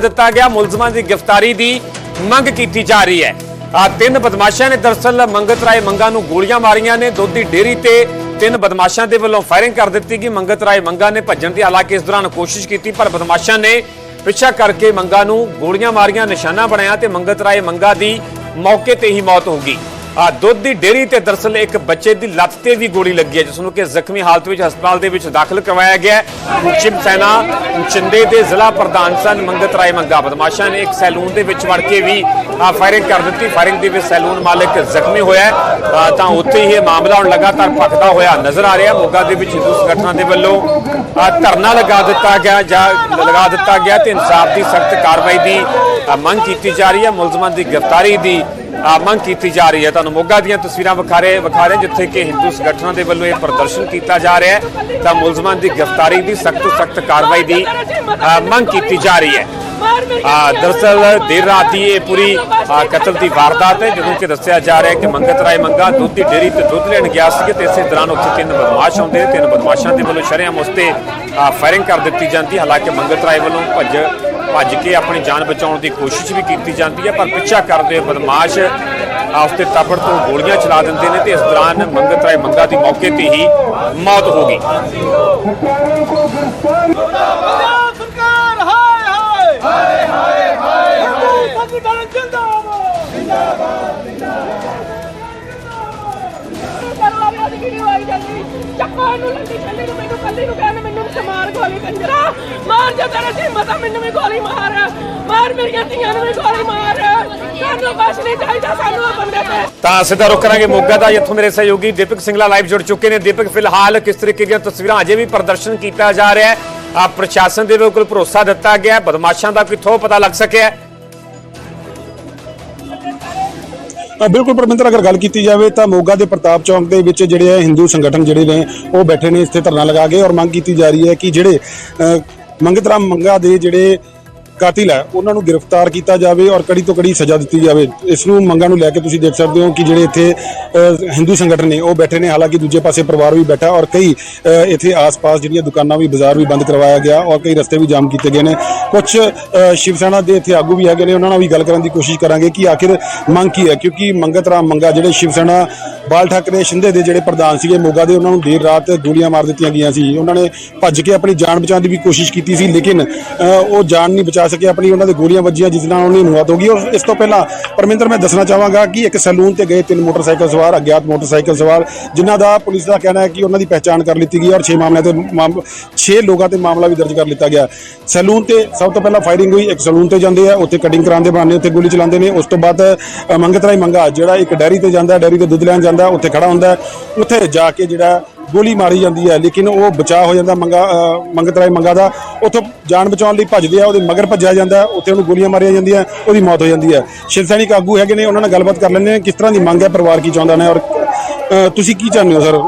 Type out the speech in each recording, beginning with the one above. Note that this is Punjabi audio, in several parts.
ਦਿੱਤਾ ਗਿਆ। ਮੁਲਜ਼ਮਾਂ ਦੀ ਗ੍ਰਿਫਤਾਰੀ ਦੀ ਮੰਗ ਕੀਤੀ ਜਾ ਰਹੀ ਹੈ। ਆ ਤਿੰਨ ਬਦਮਾਸ਼ਾਂ ਨੇ ਦਰਸਲ ਮੰਗਤ ਰਾਏ ਮੰਗਾ ਨੂੰ ਗੋਲੀਆਂ ਮਾਰੀਆਂ ਨੇ। ਦੁੱਧ ਦੀ ਡੇਰੀ ਤੇ ਤਿੰਨ ਬਦਮਾਸ਼ਾਂ ਦੇ ਵੱਲੋਂ ਫਾਇਰਿੰਗ ਕਰ ਦਿੱਤੀ ਗਈ। ਮੰਗਤ ਰਾਏ ਮੰਗਾ ਨੇ ਭੱਜਣ ਦੀ ਹਾਲਾਂਕਿ ਇਸ ਦੌਰਾਨ ਕੋਸ਼ਿਸ਼ ਕੀਤੀ, ਪਰ ਬਦਮਾਸ਼ਾਂ ਨੇ ਪਿੱਛਾ ਕਰਕੇ ਮੰਗਾ ਨੂੰ ਗੋਲੀਆਂ ਮਾਰੀਆਂ, ਨਿਸ਼ਾਨਾ ਬਣਾਇਆ ਤੇ ਮੰਗਤ ਰਾਏ ਮੰਗਾ ਦੀ ਮੌਕੇ ਤੇ ਹੀ ਮੌਤ ਹੋ ਗਈ। ਆ ਦੁੱਧ ਦੀ ਡੇਰੀ ਤੇ ਦਰਸਲ ਇੱਕ ਬੱਚੇ ਦੀ ਲੱਤ ਤੇ ਵੀ ਗੋਲੀ ਲੱਗੀ ਹੈ, ਜਿਸ ਨੂੰ ਕਿ ਜ਼ਖਮੀ ਹਾਲਤ ਵਿੱਚ ਹਸਪਤਾਲ ਦੇ ਵਿੱਚ ਦਾਖਲ ਕਰਵਾਇਆ ਗਿਆ ਹੈ। ਸ਼ਿਵ ਸੈਨਾ ਚਿੰਦੇ ਦੇ ਜ਼ਿਲ੍ਹਾ ਪ੍ਰਧਾਨ ਸਨ, ਮੰਗਤ ਰਾਏ ਮੰਗਾ ਬਦਮਾਸ਼ਾਂ ਨੇ ਇੱਕ ਸੈਲੂਨ ਦੇ ਵਿੱਚ ਵੜ ਕੇ ਵੀ ਫਾਇਰਿੰਗ ਕਰ ਦਿੱਤੀ। ਫਾਇਰਿੰਗ ਦੇ ਵਿੱਚ ਸੈਲੂਨ ਮਾਲਕ ਜ਼ਖਮੀ ਹੋਇਆ ਤਾਂ ਉੱਥੇ ਹੀ ਇਹ ਮਾਮਲਾ ਹੁਣ ਲਗਾਤਾਰ ਭਖਦਾ ਹੋਇਆ ਨਜ਼ਰ ਆ ਰਿਹਾ। ਮੋਗਾ ਦੇ ਵਿੱਚ ਹਿੰਦੂ ਸੰਗਠਨਾਂ ਦੇ ਵੱਲੋਂ ਧਰਨਾ ਲਗਾ ਦਿੱਤਾ ਗਿਆ ਜਾਂ ਲਗਾ ਦਿੱਤਾ ਗਿਆ ਤੇ ਇਨਸਾਫ ਦੀ ਸਖਤ ਕਾਰਵਾਈ ਦੀ ਮੰਗ ਕੀਤੀ ਜਾ ਰਹੀ ਹੈ। ਮੁਲਜ਼ਮਾਂ ਦੀ ਗ੍ਰਿਫਤਾਰੀ ਦੀ ਮੰਗ ਕੀਤੀ ਜਾ ਰਹੀ ਹੈ। ਤੁਹਾਨੂੰ ਮੋਗਾ ਦੀਆਂ ਤਸਵੀਰਾਂ ਵਿਖਾ ਰਹੇ ਵਿਖਾ ਰਹੇ ਜਿੱਥੇ ਕਿ ਹਿੰਦੂ ਸੰਗਠਨਾਂ ਦੇ ਵੱਲੋਂ ਇਹ ਪ੍ਰਦਰਸ਼ਨ ਕੀਤਾ ਜਾ ਰਿਹਾ ਹੈ। ਤਾਂ ਮੁਲਜ਼ਮਾਂ ਦੀ ਗ੍ਰਿਫਤਾਰੀ ਦੀ ਸਖਤ ਸਖਤ ਕਾਰਵਾਈ ਦੀ ਮੰਗ ਕੀਤੀ ਜਾ ਰਹੀ ਹੈ। ਆ ਦਰਸਲ ਦੇਰ ਰਾਤ ਹੀ ਇਹ ਪੂਰੀ ਕਤਲ ਦੀ ਵਾਰਦਾਤ ਹੈ, ਜਦੋਂ ਕਿ ਦੱਸਿਆ ਜਾ ਰਿਹਾ ਹੈ ਕਿ ਮੰਗਤ ਰਾਏ ਮੰਗਾ ਦੁੱਧ ਦੀ ਡੇਰੀ ਤੇ ਦੁੱਧ ਲੈਣ ਗਿਆ ਸੀ ਤੇ ਇਸੇ ਦੌਰਾਨ ਉੱਥੇ ਤਿੰਨ ਬਦਮਾਸ਼ ਆਉਂਦੇ ਤਿੰਨ ਬਦਮਾਸ਼ਾਂ ਦੇ ਵੱਲੋਂ ਸ਼ਰੇਆਮ ਉਸ ਤੇ ਫਾਇਰਿੰਗ ਕਰ ਦਿੱਤੀ ਜਾਂਦੀ ਹਾਲਾਂਕਿ ਮੰਗਤ ਰਾਏ ਵੱਲੋਂ ਭੱਜ ਭੱਜ ਕੇ ਆਪਣੀ ਜਾਨ ਬਚਾਉਣ ਦੀ ਕੋਸ਼ਿਸ਼ ਵੀ ਕੀਤੀ ਜਾਂਦੀ ਹੈ ਪਰ ਪਿੱਛਾ ਕਰਦੇ ਬਦਮਾਸ਼ ਆ, ਉਸ ਤੇ ਤਾਬੜ ਤੋਂ ਗੋਲੀਆਂ ਚਲਾ ਦਿੰਦੇ ਨੇ ਤੇ ਇਸ ਦੌਰਾਨ ਮੰਗਤ ਰਾਏ ਮੰਗਾ ਦੀ ਮੌਕੇ ਤੇ ਹੀ ਮੌਤ ਹੋ ਗਈ। ਚੱਕਾ ਨੂੰ ਲੰਦੀ ਛੱਲੀ ਨੂੰ ਮੈਨੂੰ, ਕੱਲੀ ਨੂੰ ਕਹਿਣ ਮੈਨੂੰ ਤੇ ਮਾਰ ਗੋਲੀ ਕੰਜਰਾ। ਮਾਰ ਜਾ ਤੇਰਾ ਸੀ ਮਤਾ ਮੈਨੂੰ ਵੀ ਗੋਲੀ ਮਾਰ। ਮਾਰ ਮੇਰੀਆਂ ਧੀਆਂ ਨੂੰ ਵੀ ਗੋਲੀ ਮਾਰ। ਸਾਨੂੰ ਕੁਛ ਨਹੀਂ ਚਾਹੀਦਾ, ਸਾਨੂੰ ਇਹ ਬੰਦੇ ਤੇ। ਤਾਂ ਸਿੱਧਾ ਰੁਕ ਕਰਾਂਗੇ ਮੋਗਾ ਦਾ, ਇੱਥੋਂ ਮੇਰੇ ਸਹਿਯੋਗੀ ਦੀਪਕ ਸਿੰਘਲਾ ਲਾਈਵ ਜੁੜ ਚੁੱਕੇ ਨੇ। ਦੀਪਕ, ਫਿਲਹਾਲ ਕਿਸ ਤਰੀਕੇ ਦੀਆਂ ਤਸਵੀਰਾਂ ਅਜੇ ਵੀ ਪ੍ਰਦਰਸ਼ਨ ਕੀਤਾ ਜਾ ਰਿਹਾ ਹੈ? ਆ ਪ੍ਰਸ਼ਾਸਨ ਦੇ ਬਿਲਕੁਲ ਭਰੋਸਾ ਦਿੱਤਾ ਗਿਆ ਬਦਮਾਸ਼ਾਂ ਦਾ ਕਿੱਥੋਂ ਪਤਾ ਲੱਗ ਸਕਿਆ ਬਿਲਕੁਲ ਪਰਮਿੰਦਰ, ਅਗਰ ਗੱਲ ਕੀਤੀ ਜਾਵੇ ਤਾਂ ਮੋਗਾ ਦੇ ਪ੍ਰਤਾਪ ਚੌਂਕ ਦੇ ਵਿੱਚ ਜਿਹੜੇ ਹੈ ਹਿੰਦੂ ਸੰਗਠਨ ਜਿਹੜੇ ਨੇ, ਉਹ ਬੈਠੇ ਨੇ, ਇੱਥੇ ਧਰਨਾ ਲਗਾ ਕੇ ਔਰ ਮੰਗ ਕੀਤੀ ਜਾ ਰਹੀ ਹੈ ਕਿ ਜਿਹੜੇ ਮੰਗਤ ਰਾਮ ਮੰਗਾ ਦੇ ਜਿਹੜੇ ਕਾਤਿਲ ਹੈ ਉਹਨਾਂ ਨੂੰ ਗ੍ਰਿਫਤਾਰ ਕੀਤਾ ਜਾਵੇ ਔਰ ਕੜੀ ਤੋਂ ਕੜੀ ਸਜ਼ਾ ਦਿੱਤੀ ਜਾਵੇ। ਇਸ ਨੂੰ ਮੰਗਾਂ ਨੂੰ ਲੈ ਕੇ ਤੁਸੀਂ ਦੇਖ ਸਕਦੇ ਹੋ ਕਿ ਜਿਹੜੇ ਇੱਥੇ ਹਿੰਦੂ ਸੰਗਠਨ ਨੇ, ਉਹ ਬੈਠੇ ਨੇ। ਹਾਲਾਂਕਿ ਦੂਜੇ ਪਾਸੇ ਪਰਿਵਾਰ ਵੀ ਬੈਠਾ ਔਰ ਕਈ ਇੱਥੇ ਆਸ-ਪਾਸ ਜਿਹੜੀਆਂ ਦੁਕਾਨਾਂ ਵੀ, ਬਾਜ਼ਾਰ ਵੀ ਬੰਦ ਕਰਵਾਇਆ ਗਿਆ ਔਰ ਕਈ ਰਸਤੇ ਵੀ ਜਾਮ ਕੀਤੇ ਗਏ ਨੇ। ਕੁਝ ਸ਼ਿਵ ਸੈਨਾ ਦੇ ਇੱਥੇ ਆਗੂ ਵੀ ਹੈਗੇ ਨੇ। ਉਹਨਾਂ ਨਾਲ ਵੀ ਗੱਲ ਕਰਨ ਦੀ ਕੋਸ਼ਿਸ਼ ਕਰਾਂਗੇ ਕਿ ਆਖਿਰ ਮੰਗ ਕੀ ਹੈ? ਕਿਉਂਕਿ ਮੰਗਤ ਰਾਮ ਮੰਗਾ ਜਿਹੜੇ ਸ਼ਿਵ ਸੈਨਾ, ਬਾਲ ਠਾਕਰੇ ਸ਼ਿੰਦੇ ਦੇ ਜਿਹੜੇ ਪ੍ਰਧਾਨ ਸੀਗੇ, ਮੋਗਾ ਦੇ, ਉਹਨਾਂ ਨੂੰ ਦੇਰ ਰਾਤ ਗੋਲੀਆਂ ਮਾਰ ਦਿੱਤੀਆਂ ਗਈਆਂ ਸੀ। ਉਹਨਾਂ ਨੇ ਭੱਜ ਕੇ ਆਪਣੀ ਜਾਨ ਬਚਾਉਣ ਦੀ ਵੀ ਕੋਸ਼ਿਸ਼ ਕੀਤੀ ਸੀ, ਲੇਕਿਨ ਉਹ ਜਾਨ ਨਹੀਂ ਬਚਾ ਸਕੇ, ਆਪਣੀ ਉਹਨਾਂ ਦੇ ਗੋਲੀਆਂ ਵੱਜੀਆਂ, ਜਿਸ ਨਾਲ ਉਹਨਾਂ ਦੀ ਮੌਤ ਹੋ ਗਈ। ਔਰ ਇਸ ਤੋਂ ਪਹਿਲਾਂ ਪਰਮਿੰਦਰ, ਮੈਂ ਦੱਸਣਾ ਚਾਹਾਂਗਾ ਕਿ ਇੱਕ ਸੈਲੂਨ ਤੇ ਗਏ ਤਿੰਨ ਮੋਟਰਸਾਈਕਲ ਸਵਾਰ, ਅਗਿਆਤ ਮੋਟਰਸਾਈਕਲ ਸਵਾਰ, ਜਿਨ੍ਹਾਂ ਦਾ ਪੁਲਿਸ ਦਾ ਕਹਿਣਾ ਹੈ ਕਿ ਉਹਨਾਂ ਦੀ ਪਹਿਚਾਣ ਕਰ ਲਿੱਤੀ ਗਈ ਔਰ 6 ਮਾਮਲਿਆਂ ਤੇ 6 ਲੋਕਾਂ ਤੇ ਮਾਮਲਾ ਵੀ ਦਰਜ ਕਰ ਲਿੱਤਾ ਗਿਆ। ਸੈਲੂਨ ਤੇ ਸਭ ਤੋਂ ਪਹਿਲਾਂ ਫਾਇਰਿੰਗ ਹੋਈ, ਇੱਕ ਸੈਲੂਨ ਤੇ ਜਾਂਦੇ ਆ, ਉੱਥੇ ਕਟਿੰਗ ਕਰਾਉਣ ਦੇ ਬਹਾਨੇ ਉੱਥੇ ਗੋਲੀ ਚਲਾਉਂਦੇ ਨੇ। ਉਸ ਤੋਂ ਬਾਅਦ ਮੰਗਤ ਰਾਈ ਮੰਗਾ, ਜਿਹੜਾ ਇੱਕ ਡੈਰੀ ਤੇ ਜਾਂਦਾ, ਡੈਰੀ ਤੇ ਦੁੱਧ ਲੈਣ ਜਾਂਦਾ, ਉੱਥੇ ਖੜਾ ਹੁੰਦਾ। ਉੱਥੇ ਜਾ ਕੇ ਜਿਹੜਾ ਗੋਲੀ ਮਾਰੀ ਜਾਂਦੀ ਹੈ ਲੇਕਿਨ ਉਹ ਬਚਾਅ ਹੋ ਜਾਂਦਾ ਮੰਗਾ ਅ, ਮੰਗਤ ਰਾਈ ਮੰਗਾ ਦਾ। ਉੱਥੋਂ ਜਾਨ ਬਚਾਉਣ ਲਈ ਭੱਜਦੇ ਆ ਉਹਦੇ ਮਗਰ ਭੱਜਿਆ ਜਾਂਦਾ ਉੱਥੇ ਉਹਨੂੰ ਗੋਲੀਆਂ ਮਾਰੀਆਂ ਜਾਂਦੀਆਂ ਉਹਦੀ ਮੌਤ ਹੋ ਜਾਂਦੀ ਹੈ। ਸ਼ਿਵ ਸੈਨਿਕ ਆਗੂ ਹੈਗੇ ਨੇ ਉਹਨਾਂ ਨਾਲ ਗੱਲਬਾਤ ਕਰ ਲੈਂਦੇ ਨੇ ਕਿਸ ਤਰ੍ਹਾਂ ਦੀ ਮੰਗ ਹੈ ਪਰਿਵਾਰ ਕੀ ਚਾਹੁੰਦਾ ਨੇ ਔਰ ਤੁਸੀਂ ਕੀ ਚਾਹੁੰਦੇ ਹੋ ਸਰ?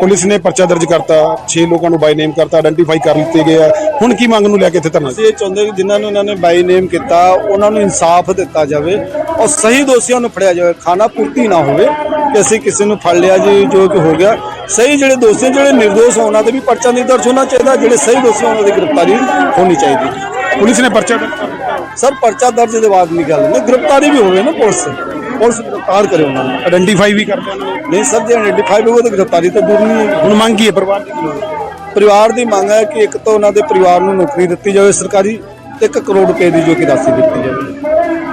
ਪੁਲਿਸ ਨੇ ਪਰਚਾ ਦਰਜ ਕਰਤਾ 6 ਲੋਕਾਂ ਨੂੰ ਬਾਈ ਨੇਮ ਕਰਤਾ ਆਇਡੈਂਟੀਫਾਈ ਕਰ ਲਿੱਤੇ ਗਏ ਆ ਹੁਣ ਕੀ ਮੰਗ ਨੂੰ ਲੈ ਕੇ ਇੱਥੇ ਧਰਨਾ ਅਸੀਂ ਇਹ ਚਾਹੁੰਦੇ ਕਿ ਜਿਨ੍ਹਾਂ ਨੂੰ ਉਹਨਾਂ ਨੇ ਬਾਈ ਨੇਮ ਕੀਤਾ ਉਹਨਾਂ ਨੂੰ ਇਨਸਾਫ ਦਿੱਤਾ ਜਾਵੇ ਔਰ ਸਹੀ ਦੋਸ਼ੀਆਂ ਨੂੰ ਫੜਿਆ ਜਾਵੇ ਖਾਣਾ ਪੂਰਤੀ ਨਾ ਹੋਵੇ ਕਿ ਅਸੀਂ ਕਿਸੇ ਨੂੰ ਫੜ ਲਿਆ ਜੀ ਜੋ ਕਿ ਹੋ ਗਿਆ। ਸਹੀ ਜਿਹੜੇ ਦੋਸ਼ੀ ਜਿਹੜੇ ਨਿਰਦੋਸ਼ ਹੋਣਾ ਤੇ ਵੀ ਪਰਚਾ ਨਹੀਂ ਦਰਜ ਹੋਣਾ ਚਾਹੀਦਾ ਜਿਹੜੇ ਸਹੀ ਦੋਸ਼ੀ ਉਹਨਾਂ ਦੀ ਗ੍ਰਿਫਤਾਰੀ ਹੋਣੀ ਚਾਹੀਦੀ। ਪੁਲਿਸ ਨੇ ਪਰਚਾ ਸਰ ਪਰਚਾ ਦਰਜ ਦੇ ਬਾਅਦ ਨਹੀਂ ਗੱਲ ਨਹੀਂ ਗ੍ਰਿਫਤਾਰੀ ਵੀ ਹੋਵੇ ਨਾ ਪੁਲਿਸ ਪੁਲਿਸ ਗ੍ਰਿਫਤਾਰ ਕਰੇ ਉਹਨਾਂ ਨੂੰ। ਆਇਡੈਂਟੀਫਾਈ ਵੀ ਕਰਦੇ ਉਹਨਾਂ ਨੂੰ। ਨਹੀਂ ਸਰ ਜੇ ਆਇਡੈਂਟੀਫਾਈ ਹੋਵੇ ਤਾਂ ਗ੍ਰਿਫਤਾਰੀ ਤਾਂ ਦੂਰ ਨਹੀਂ ਹੈ। ਹੁਣ ਮੰਗ ਕੀ ਹੈ? ਪਰਿਵਾਰ ਦੀ? ਪਰਿਵਾਰ ਦੀ ਮੰਗ ਹੈ ਕਿ ਇੱਕ ਤਾਂ ਉਹਨਾਂ ਦੇ ਪਰਿਵਾਰ ਨੂੰ ਨੌਕਰੀ ਦਿੱਤੀ ਜਾਵੇ ਸਰਕਾਰੀ ਤੇ 1 ਕਰੋੜ ਰੁਪਏ ਦੀ ਜੋ ਕਿ ਰਾਸ਼ੀ ਦਿੱਤੀ ਜਾਵੇ।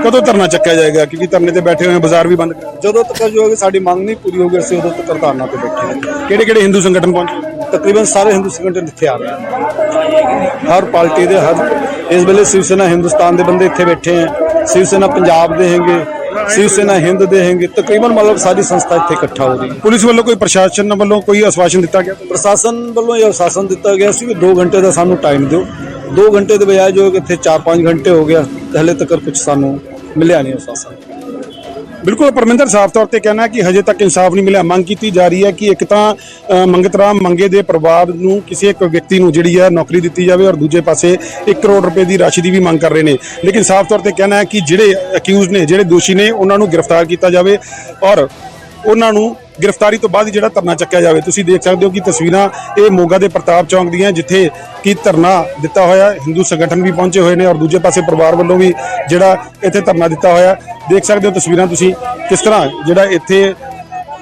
ਕਦੋਂ ਧਰਨਾ ਚੱਕਿਆ ਜਾਏਗਾ? ਕਿਉਂਕਿ ਧਰਨੇ ਤੇ ਬੈਠੇ ਹੋਏ ਬਾਜ਼ਾਰ ਵੀ ਬੰਦ ਕਰ ਜਦੋਂ ਤੱਕ ਜੋ ਹੈ ਸਾਡੀ ਮੰਗ ਨਹੀਂ ਪੂਰੀ ਹੋਗੀ ਅਸੀਂ ਉਦੋਂ ਤੱਕ ਧਰਨਾ ਤੇ ਬੈਠੇ ਹਾਂ। ਕਿਹੜੇ ਕਿਹੜੇ ਹਿੰਦੂ ਸੰਗਠਨ ਪਹੁੰਚੇ? ਤਕਰੀਬਨ ਸਾਰੇ ਹਿੰਦੂ ਸੰਗਠਨ ਇੱਥੇ ਆ ਗਏ ਹਰ ਪਾਰਟੀ ਦੇ ਹਰ ਇਸ ਵੇਲੇ ਸ਼ਿਵ ਸੈਨਾ ਹਿੰਦੁਸਤਾਨ ਦੇ ਬੰਦੇ ਇੱਥੇ ਬੈਠੇ ਹੈ। ਸ਼ਿਵ ਸੈਨਾ ਪੰਜਾਬ ਦੇ ਹੈਗੇ। ਸ਼ਿਵ ਸੈਨਾ ਹਿੰਦ ਦੇ ਹੈਗੇ, ਤਕਰੀਬਨ ਮਤਲਬ ਸਾਰੀ ਸੰਸਥਾ ਇੱਥੇ ਇਕੱਠਾ ਹੋ ਰਹੀ ਹੈ। ਪੁਲਿਸ ਵੱਲੋਂ ਕੋਈ ਪ੍ਰਸ਼ਾਸਨ ਵੱਲੋਂ ਕੋਈ ਆਸ਼ਵਾਸਨ ਦਿੱਤਾ ਗਿਆ? ਪ੍ਰਸ਼ਾਸਨ ਵੱਲੋਂ ਇਹ ਆਸ਼ਵਾਸਨ ਦਿੱਤਾ ਗਿਆ ਸੀ ਕਿ 2 ਘੰਟੇ ਦਾ ਸਾਨੂੰ ਟਾਈਮ ਦਿਓ। 2 ਘੰਟੇ ਦੇ ਬਜਾਏ ਜੋ ਕਿ ਇੱਥੇ 4-5 ਘੰਟੇ ਹੋ ਗਿਆ ਹਲੇ ਤੱਕ ਕੁਝ ਸਾਨੂੰ ਮਿਲਿਆ ਨਹੀਂ ਆਸ਼ਵਾਸਨ। ਬਿਲਕੁਲ, ਪਰਮਿੰਦਰ, ਸਾਫ਼ ਤੌਰ ਤੇ ਕਹਿਣਾ ਕਿ ਹਜੇ ਤੱਕ ਇਨਸਾਫ ਨਹੀਂ ਮਿਲਿਆ। ਮੰਗ ਕੀਤੀ ਜਾ ਰਹੀ ਹੈ ਕਿ ਇੱਕ ਤਾਂ ਮੰਗਤ ਰਾਮ ਮੰਗੇ ਦੇ ਪਰਿਵਾਰ ਨੂੰ ਕਿਸੇ ਇੱਕ ਵਿਅਕਤੀ ਨੂੰ ਜਿਹੜੀ ਹੈ ਨੌਕਰੀ ਦਿੱਤੀ ਜਾਵੇ ਔਰ ਦੂਜੇ ਪਾਸੇ 1 ਕਰੋੜ ਰੁਪਏ ਦੀ ਰਾਸ਼ੀ ਦੀ ਵੀ ਮੰਗ ਕਰ ਰਹੇ ਨੇ। ਲੇਕਿਨ ਸਾਫ਼ ਤੌਰ ਤੇ ਕਹਿਣਾ ਹੈ ਕਿ ਜਿਹੜੇ ਅਕਿਊਜ਼ ਨੇ, ਜਿਹੜੇ ਦੋਸ਼ੀ ਨੇ, ਉਹਨਾਂ ਨੂੰ ਗ੍ਰਿਫਤਾਰ ਕੀਤਾ ਜਾਵੇ ਔਰ ਉਹਨਾਂ ਨੂੰ ਗ੍ਰਿਫਤਾਰੀ ਤੋਂ ਬਾਅਦ ਜਿਹੜਾ ਧਰਨਾ ਚੱਕਿਆ ਜਾਵੇ, ਤੁਸੀਂ ਦੇਖ ਸਕਦੇ ਹੋ ਕਿ ਤਸਵੀਰਾਂ ਇਹ ਮੋਗਾ ਦੇ ਪ੍ਰਤਾਪ ਚੌਂਕ ਦੀਆਂ, ਜਿੱਥੇ ਕਿ ਧਰਨਾ ਦਿੱਤਾ ਹੋਇਆ, ਹਿੰਦੂ ਸੰਗਠਨ ਵੀ ਪਹੁੰਚੇ ਹੋਏ ਨੇ ਔਰ ਦੂਜੇ ਪਾਸੇ ਪਰਿਵਾਰ ਵੱਲੋਂ ਵੀ ਜਿਹੜਾ ਇੱਥੇ ਧਰਨਾ ਦਿੱਤਾ ਹੋਇਆ। ਦੇਖ ਸਕਦੇ ਹੋ ਤਸਵੀਰਾਂ ਤੁਸੀਂ ਕਿਸ ਤਰ੍ਹਾਂ ਜਿਹੜਾ ਇੱਥੇ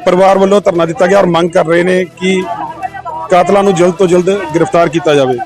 ਪਰਿਵਾਰ ਵੱਲੋਂ ਧਰਨਾ ਦਿੱਤਾ ਗਿਆ ਔਰ ਮੰਗ ਕਰ ਰਹੇ ਨੇ ਕਿ ਕਾਤਲਾਂ ਨੂੰ ਜਲਦ ਤੋਂ ਜਲਦ ਗ੍ਰਿਫਤਾਰ ਕੀਤਾ ਜਾਵੇ।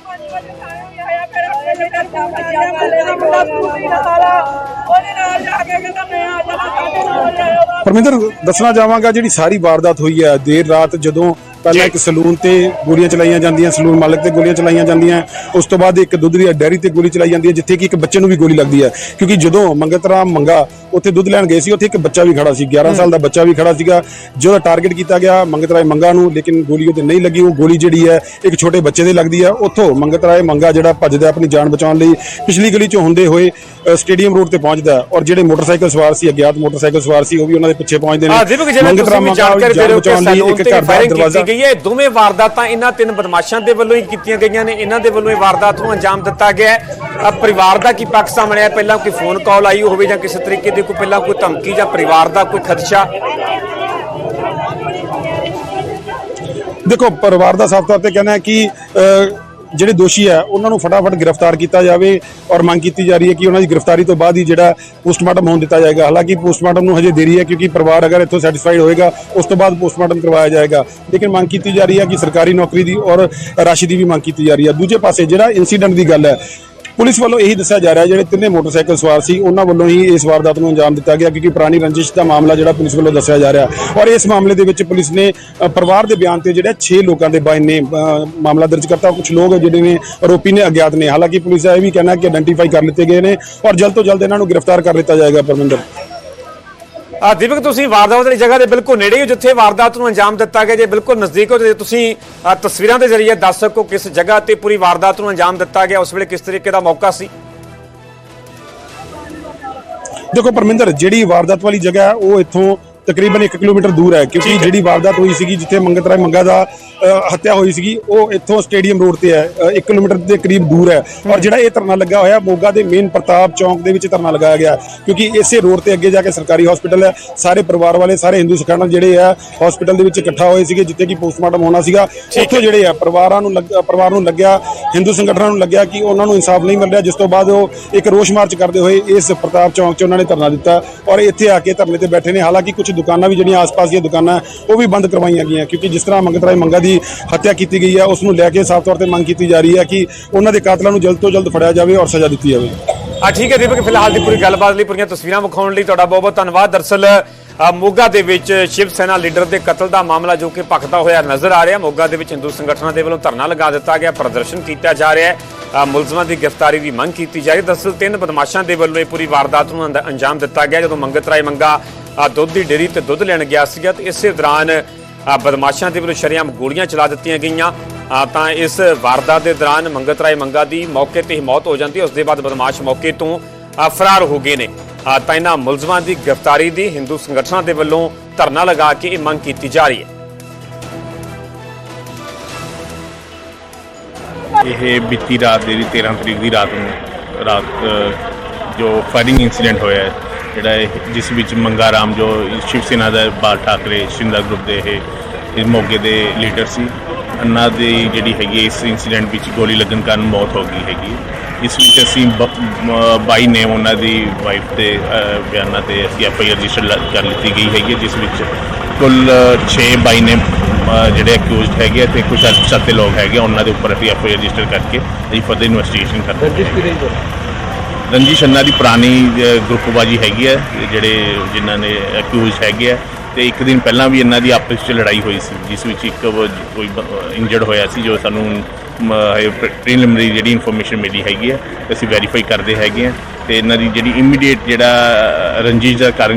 ਉਹਦੇ ਨਾਲ ਜਾ ਕੇ ਕਹਿੰਦਾ, ਮੈਂ ਆ ਜਾਣਾ ਸਾਡੇ ਨਾਲ ਜਾਇਓ ਪਰਮਿੰਦਰ, ਦੱਸਣਾ ਚਾਹਾਂਗਾ ਜਿਹੜੀ ਸਾਰੀ ਵਾਰਦਾਤ ਹੋਈ ਹੈ, ਦੇਰ ਰਾਤ ਜਦੋਂ ਪਹਿਲਾਂ ਇੱਕ ਸਲੂਨ ਤੇ ਗੋਲੀਆਂ ਚਲਾਈਆਂ ਜਾਂਦੀਆਂ ਸਲੂਨ ਮਾਲਕ ਤੇ ਗੋਲੀਆਂ ਚਲਾਈਆਂ ਜਾਂਦੀਆਂ ਉਸ ਤੋਂ ਬਾਅਦ ਇੱਕ ਦੁੱਧ ਦੀ ਡੈਰੀ ਤੇ ਗੋਲੀ ਚਲਾਈ ਜਾਂਦੀ ਹੈ ਜਿੱਥੇ ਕਿ ਇੱਕ ਬੱਚੇ ਨੂੰ ਵੀ ਗੋਲੀ ਲੱਗਦੀ ਹੈ। ਕਿਉਂਕਿ ਜਦੋਂ ਮੰਗਤ ਰਾਮ ਮੰਗਾ ਉੱਥੇ ਦੁੱਧ ਲੈਣ ਗਏ ਸੀ ਉੱਥੇ ਇੱਕ ਬੱਚਾ ਵੀ ਖੜਾ ਸੀ 11 ਸਾਲ ਦਾ ਬੱਚਾ ਵੀ ਖੜਾ ਸੀਗਾ। ਜਿਹਦਾ ਟਾਰਗੇਟ ਕੀਤਾ ਗਿਆ ਮੰਗਤ ਰਾਏ ਮੰਗਾ ਨੂੰ ਲੇਕਿਨ ਗੋਲੀ ਉਹਦੇ ਨਹੀਂ ਲੱਗੀ। ਉਹ ਗੋਲੀ ਜਿਹੜੀ ਹੈ ਇੱਕ ਛੋਟੇ ਬੱਚੇ ਦੇ ਲੱਗਦੀ ਹੈ। ਉੱਥੋਂ ਮੰਗਤ ਰਾਏ ਮੰਗਾ ਜਿਹੜਾ ਭੱਜਦਾ ਆਪਣੀ ਜਾਨ ਬਚਾਉਣ ਲਈ। ਪਿਛਲੀ ਗਲੀ ਚੋਂ ਹੁੰਦੇ ਹੋਏ ਸਟੇਡੀਅਮ ਰੋਡ ਤੇ ਪਹੁੰਚਦਾ ਔਰ ਜਿਹੜੇ ਮੋਟਰਸਾਈਕਲ ਸਵਾਰ ਸੀ ਅਗਿਆਤ ਮੋਟਰਸਾਈਕਲ ਸਵਾਰ ਸੀ ਉਹ ਵੀ ਉਹਨਾਂ ਦੇ ਪਿੱਛੇ ਪਹੁੰਚਦੇ ਨੇ। ਮੰਗਤ ਰਾਮ ਮੰਗਾ ਜਾਨ ਬਚਾਉਣ ਲਈ ਇੱਕ ਤੇ ਘਰ ਦਾ ਦਰਵਾਜ਼ਾ ਗਈ ਹੈ। ਦੋਵੇਂ ਵਾਰਦਾਤਾਂ ਇਹਨਾਂ ਤਿੰਨ ਬਦਮਾਸ਼ਾਂ ਦੇ ਵੱਲੋਂ ਹੀ ਕੀਤੀਆਂ ਗਈਆਂ ਨੇ। ਇਹਨਾਂ ਦੇ ਵੱਲੋਂ ਇਹ ਵਾਰਦਾਤ ਨੂੰ ਅੰਜਾਮ ਦਿੱਤਾ ਗਿਆ ਹੈ। ਪਰਿਵਾਰ ਦਾ ਕੀ ਪੱਖ ਸਾਹਮਣੇ ਆਇਆ? ਪਹਿਲਾਂ ਕੋਈ ਫੋਨ ਕਾਲ ਆਈ ਹੋਵੇ ਜਾਂ ਕਿਸੇ ਤਰੀਕੇ ਦੀ ਕੋਈ ਪਹਿਲਾਂ ਕੋਈ ਧਮਕੀ ਜਾਂ ਪਰਿਵਾਰ ਦਾ ਕੋਈ ਖਦਸ਼ਾ? ਦੇਖੋ, ਪਰਿਵਾਰ ਦਾ ਸਾਫ਼ ਤੌਰ ਤੇ ਕਹਿਣਾ ਹੈ ਕਿ ਜਿਹੜੇ ਦੋਸ਼ੀ ਹੈ ਉਹਨਾਂ ਨੂੰ ਫਟਾਫਟ ਗ੍ਰਿਫਤਾਰ ਕੀਤਾ ਜਾਵੇ ਔਰ ਮੰਗ ਕੀਤੀ ਜਾ ਰਹੀ ਹੈ ਕਿ ਉਹਨਾਂ ਦੀ ਗ੍ਰਿਫਤਾਰੀ ਤੋਂ ਬਾਅਦ ਹੀ ਜਿਹੜਾ ਪੋਸਟਮਾਰਟਮ ਹੋਣ ਦਿੱਤਾ ਜਾਏਗਾ। ਹਾਲਾਂਕਿ ਪੋਸਟਮਾਰਟਮ ਨੂੰ ਹਜੇ ਦੇਰੀ ਹੈ ਕਿਉਂਕਿ ਪਰਿਵਾਰ ਅਗਰ ਇੱਥੋਂ ਸੈਟੀਸਫਾਈਡ ਹੋਏਗਾ, ਉਸ ਤੋਂ ਬਾਅਦ ਪੋਸਟਮਾਰਟਮ ਕਰਵਾਇਆ ਜਾਏਗਾ। ਲੇਕਿਨ ਮੰਗ ਕੀਤੀ ਜਾ ਰਹੀ ਹੈ ਕਿ ਸਰਕਾਰੀ ਨੌਕਰੀ ਦੀ ਔਰ ਰਾਸ਼ੀ ਦੀ ਵੀ ਮੰਗ ਕੀਤੀ ਜਾ ਰਹੀ ਹੈ। ਦੂਜੇ ਪਾਸੇ ਜਿਹੜਾ ਇਨਸੀਡੈਂਟ ਦੀ ਗੱਲ ਹੈ ਪੁਲਿਸ ਵੱਲੋਂ ਇਹੀ ਦੱਸਿਆ ਜਾ ਰਿਹਾ, ਜਿਹੜੇ ਤਿੰਨੇ ਮੋਟਰਸਾਈਕਲ ਸਵਾਰ ਸੀ, ਉਹਨਾਂ ਵੱਲੋਂ ਹੀ ਇਸ ਵਾਰਦਾਤ ਨੂੰ ਅੰਜਾਮ ਦਿੱਤਾ ਗਿਆ, ਕਿਉਂਕਿ ਪੁਰਾਣੀ ਰੰਜਿਸ਼ ਦਾ ਮਾਮਲਾ ਜਿਹੜਾ ਪੁਲਿਸ ਵੱਲੋਂ ਦੱਸਿਆ ਜਾ ਰਿਹਾ। ਔਰ ਇਸ ਮਾਮਲੇ ਦੇ ਵਿੱਚ ਪੁਲਿਸ ਨੇ ਪਰਿਵਾਰ ਦੇ ਬਿਆਨ ਤੇ ਜਿਹੜਾ 6 ਲੋਕਾਂ ਦੇ ਬਾਈ ਨੇ ਮਾਮਲਾ ਦਰਜ ਕਰਤਾ। ਕੁਝ ਲੋਕ ਜਿਹੜੇ ਨੇ, ਆਰੋਪੀ ਨੇ, ਅਗਿਆਤ ਨੇ। ਹਾਲਾਂਕਿ ਪੁਲਿਸ ਦਾ ਇਹ ਵੀ ਕਹਿਣਾ ਕਿ ਆਇਡੈਂਟੀਫਾਈ ਕਰ ਲਿੱਤੇ ਗਏ ਨੇ, ਔਰ ਜਲਦ ਤੋਂ ਜਲਦ ਇਹਨਾਂ ਨੂੰ ਗ੍ਰਿਫਤਾਰ ਕਰ ਲਿੱਤਾ ਜਾਏਗਾ, ਪਰਮਿੰਦਰ। ਦੀਪਕ, ਤੁਸੀਂ ਵਾਰਦਾਤ ਵਾਲੀ ਜਗ੍ਹਾ ਦੇ ਬਿਲਕੁਲ ਨੇੜੇ ਹੋ ਜਿੱਥੇ ਵਾਰਦਾਤ ਨੂੰ ਅੰਜਾਮ ਦਿੱਤਾ ਗਿਆ, ਜੇ ਬਿਲਕੁਲ ਨਜ਼ਦੀਕ ਹੋ, ਤੇ ਤੁਸੀਂ ਤਸਵੀਰਾਂ ਦੇ ਜ਼ਰੀਏ ਦੱਸ ਸਕੋ ਕਿਸ ਜਗ੍ਹਾ ਤੇ ਪੂਰੀ ਵਾਰਦਾਤ ਨੂੰ ਅੰਜਾਮ ਦਿੱਤਾ ਗਿਆ, ਉਸ ਵੇਲੇ ਕਿਸ ਤਰੀਕੇ ਦਾ ਮੌਕਾ ਸੀ? ਦੇਖੋ, ਪਰਮਿੰਦਰ, ਜਿਹੜੀ ਵਾਰਦਾਤ ਵਾਲੀ ਜਗ੍ਹਾ ਹੈ, ਉਹ ਇੱਥੋਂ ਤਕਰੀਬਨ 1 ਕਿਲੋਮੀਟਰ ਦੂਰ ਹੈ ਕਿਉਂਕਿ ਜਿਹੜੀ ਵਾਰਦਾਤ ਹੋਈ ਸੀਗੀ ਜਿੱਥੇ ਮੰਗਤ ਰਾਏ ਮੰਗਾ ਦਾ ਹੱਤਿਆ ਹੋਈ ਸੀਗੀ ਉਹ ਇੱਥੋਂ ਸਟੇਡੀਅਮ ਰੋਡ ਤੇ ਹੈ 1 ਕਿਲੋਮੀਟਰ ਦੇ ਕਰੀਬ ਦੂਰ ਹੈ। ਔਰ ਜਿਹੜਾ ਇਹ ਧਰਨਾ ਲੱਗਾ ਹੋਇਆ ਮੋਗਾ ਦੇ ਮੇਨ ਪ੍ਰਤਾਪ ਚੌਂਕ ਦੇ ਵਿੱਚ ਧਰਨਾ ਲਗਾਇਆ ਗਿਆ। ਕਿਉਂਕਿ ਇਸੇ ਰੋਡ ਤੇ ਅੱਗੇ ਜਾ ਕੇ ਸਰਕਾਰੀ ਹਸਪੀਟਲ ਹੈ। ਸਾਰੇ ਪਰਿਵਾਰ ਵਾਲੇ ਸਾਰੇ ਹਿੰਦੂ ਸੰਗਠਨ ਜਿਹੜੇ ਆ ਹਸਪੀਟਲ ਦੇ ਵਿੱਚ ਇਕੱਠਾ ਹੋਏ ਸੀਗੇ ਜਿੱਥੇ ਕਿ ਪੋਸਟਮਾਰਟਮ ਹੋਣਾ ਸੀਗਾ। ਉੱਥੋਂ ਜਿਹੜੇ ਆ ਪਰਿਵਾਰਾਂ ਨੂੰ ਲੱਗ- ਪਰਿਵਾਰ ਨੂੰ ਲੱਗਿਆ ਹਿੰਦੂ ਸੰਗਠਨਾਂ ਨੂੰ ਲੱਗਿਆ ਕਿ ਉਹਨਾਂ ਨੂੰ ਇਨਸਾਫ ਨਹੀਂ ਮਿਲ ਰਿਹਾ ਜਿਸ ਤੋਂ ਬਾਅਦ ਉਹ ਇੱਕ ਰੋਸ਼ ਮਾਰਚ ਕਰਦੇ ਹੋਏ ਇਸ ਪ੍ਰਤਾਪ ਚੌਂਕ 'ਚ ਉਹਨਾਂ ਨੇ ਧਰਨਾ ਦਿੱਤਾ। ਔਰ ਇੱਥੇ ਆ ਕੇ ਧਰਨੇ ਤੇ ਬੈਠੇ ਨੇ ਹਾਲਾਂਕਿ ਕੁਝ ਦੁਕਾਨਾਂ ਵੀ ਜਿਹੜੀਆਂ ਆਸ-ਪਾਸ ਦੀਆਂ ਦੁਕਾਨਾਂ, ਉਹ ਵੀ ਬੰਦ ਕਰਵਾਈਆਂ ਗਈਆਂ। ਕਿਉਂਕਿ ਜਿਸ ਤਰ੍ਹਾਂ ਮੰਗਤ ਰਾਏ ਮੰਗਾ ਦੀ ਹੱਤਿਆ ਕੀਤੀ ਗਈ ਹੈ ਉਸ ਨੂੰ ਲੈ ਕੇ ਸਾਫ਼ ਤੌਰ ਤੇ ਮੰਗ ਕੀਤੀ ਜਾ ਰਹੀ ਹੈ ਕਿ ਉਹਨਾਂ ਦੇ ਕਾਤਲਾਂ ਨੂੰ ਜਲਦ ਤੋਂ ਜਲਦ ਫੜਿਆ ਜਾਵੇ ਔਰ ਸਜ਼ਾ ਦਿੱਤੀ ਜਾਵੇ। ਆ ਠੀਕ ਹੈ ਦੀਪਕ, ਫਿਲਹਾਲ ਦੀ ਪੂਰੀ ਗੱਲਬਾਤ ਲਈ, ਪੂਰੀਆਂ ਤਸਵੀਰਾਂ ਵਿਖਾਉਣ ਲਈ ਤੁਹਾਡਾ ਬਹੁਤ ਬਹੁਤ ਧੰਨਵਾਦ। ਦਰਸਲ ਮੋਗਾ ਦੇ ਵਿੱਚ ਸ਼ਿਵ ਸੈਨਾ ਲੀਡਰ ਦੇ ਕਤਲ ਦਾ ਮਾਮਲਾ ਜੋ ਕਿ ਭਖਦਾ ਹੋਇਆ ਨਜ਼ਰ ਆ ਰਿਹਾ। ਮੋਗਾ ਦੇ ਵਿੱਚ ਹਿੰਦੂ ਸੰਗਠਨਾਂ ਦੇ ਵੱਲੋਂ ਧਰਨਾ ਲਗਾ ਦਿੱਤਾ ਗਿਆ, ਪ੍ਰਦਰਸ਼ਨ ਕੀਤਾ ਜਾ ਰਿਹਾ ਹੈ। ਮੁਲਜ਼ਮਾਂ ਦੀ ਗ੍ਰਿਫਤਾਰੀ ਦੀ ਮੰਗ ਕੀਤੀ ਜਾ ਰਹੀ। ਹੈ ਦਰਸਲ ਤਿੰਨ ਬਦਮਾਸ਼ਾਂ ਦੇ ਵੱਲੋਂ ਇਹ ਪੂਰੀ ਵਾਰਦਾਤ ਨੂੰ ਅੰਦ- ਅੰਜਾਮ ਦਿੱਤਾ ਗਿਆ। ਜਦੋਂ ਮੰਗਤ ਰਾਏ ਮੰਗਾ ਦੁੱਧ ਦੀ ਡੇਰੀ ਤੇ ਦੁੱਧ ਲੈਣ ਗਿਆ ਸੀਗਾ ਤੇ ਇਸੇ ਦੌਰਾਨ ਬਦਮਾਸ਼ਾਂ ਦੇ ਵੱਲੋਂ ਸ਼ਰੇਆਮ ਗੋਲੀਆਂ ਚਲਾ ਦਿੱਤੀਆਂ ਗਈਆਂ। ਤਾਂ ਇਸ ਵਾਰਦਾਤ ਦੇ ਦੌਰਾਨ ਮੰਗਤ ਰਾਏ ਮੰਗਾ ਦੀ ਮੌਕੇ ਤੇ ਹੀ ਮੌਤ ਹੋ ਜਾਂਦੀ। ਹੈ ਉਸ ਦੇ ਬਾਅਦ ਬਦਮਾਸ਼ ਮੌਕੇ ਤੋਂ ਫਰਾਰ ਹੋ ਗਏ ਨੇ। ਤਾਂ ਇਹਨਾਂ ਮੁਲਜ਼ਮਾਂ ਦੀ ਗ੍ਰਿਫਤਾਰੀ ਦੀ ਹਿੰਦੂ ਸੰਗਠਨਾਂ ਦੇ ਵੱਲੋਂ ਧਰਨਾ ਲਗਾ ਕੇ ਇਹ ਮੰਗ ਕੀਤੀ ਜਾ ਰਹੀ ਹੈ। ਇਹ ਬੀਤੀ ਰਾਤ ਦੇ 13 ਤਰੀਕ ਦੀ ਰਾਤ ਨੂੰ ਰਾਤ ਜੋ ਫਾਇਰਿੰਗ ਇਨਸੀਡੈਂਟ ਹੋਇਆ ਜਿਹੜਾ ਜਿਸ ਵਿੱਚ ਮੰਗਾ ਰਾਮ ਜੋ ਸ਼ਿਵ ਸੈਨਾ ਦਾ ਬਾਲ ਠਾਕਰੇ ਸ਼ਿੰਦਾ ਗਰੁੱਪ ਦੇ ਇਹ ਇਸ ਮੌਕੇ ਦੇ ਲੀਡਰ ਸੀ। ਉਹਨਾਂ ਦੀ ਜਿਹੜੀ ਹੈਗੀ ਇਸ ਇਨਸੀਡੈਂਟ ਵਿੱਚ ਗੋਲੀ ਲੱਗਣ ਕਾਰਨ ਮੌਤ ਹੋ ਗਈ ਹੈਗੀ ਇਸ ਵਿੱਚ ਅਸੀਂ ਬਾਈ ਨੇਮ ਉਹਨਾਂ ਦੀ ਵਾਈਫ ਦੇ ਬਿਆਨਾਂ ਤੇ ਅਸੀਂ ਐਫ ਆਈ ਆਰ ਰਜਿਸਟਰ ਕਰ ਲਿੱਤੀ ਗਈ ਹੈਗੀ ਹੈ, ਜਿਸ ਵਿੱਚ ਕੁੱਲ 6 ਬਾਈ ਨੇਮ ਜਿਹੜੇ ਅਕਿਊਜ਼ਡ ਹੈਗੇ ਆ ਤੇ ਕੁਝ ਸੱਤੇ ਲੋਕ ਹੈਗੇ ਉਹਨਾਂ ਦੇ ਉੱਪਰ ਅਸੀਂ ਐਫ ਆਈ ਆਰ ਰਜਿਸਟਰ ਕਰਕੇ ਅਸੀਂ ਫਰਦਰ ਇਨਵੈਸਟੀਗੇਸ਼ਨ ਕਰ ਰਹੇ ਹਾਂ। ਰੰਜਿਸ਼ ਅੰਨਾ ਦੀ ਪੁਰਾਣੀ ਗਰੁੱਪਬਾਜੀ ਹੈਗੀ ਹੈ ਜਿਹੜੇ ਜਿਨ੍ਹਾਂ ਨੇ ਅਕਿਊਜ਼ਡ ਹੈਗੇ ਆ। ਤੇ ਇੱਕ ਦਿਨ ਪਹਿਲਾਂ ਵੀ ਇਹਨਾਂ ਦੀ ਆਪਸ ਵਿੱਚ ਲੜਾਈ ਹੋਈ ਸੀ ਜਿਸ ਵਿੱਚ ਇੱਕ ਕੋਈ ਇੰਜਰਡ ਹੋਇਆ ਸੀ ਜੋ ਸਾਨੂੰ ਪ੍ਰੀਲਿਮਿਨਰੀ ਜਿਹੜੀ ਇਨਫੋਰਮੇਸ਼ਨ ਮਿਲੀ ਹੈਗੀ ਹੈ ਅਸੀਂ ਵੈਰੀਫਾਈ ਕਰਦੇ ਹੈਗੇ ਆ। ਤੇ ਇਹਨਾਂ ਦੀ ਜਿਹੜੀ ਇਮੀਡੀਏਟ ਜਿਹੜਾ ਰੰਜਿਸ਼ ਦਾ ਕਾਰਨ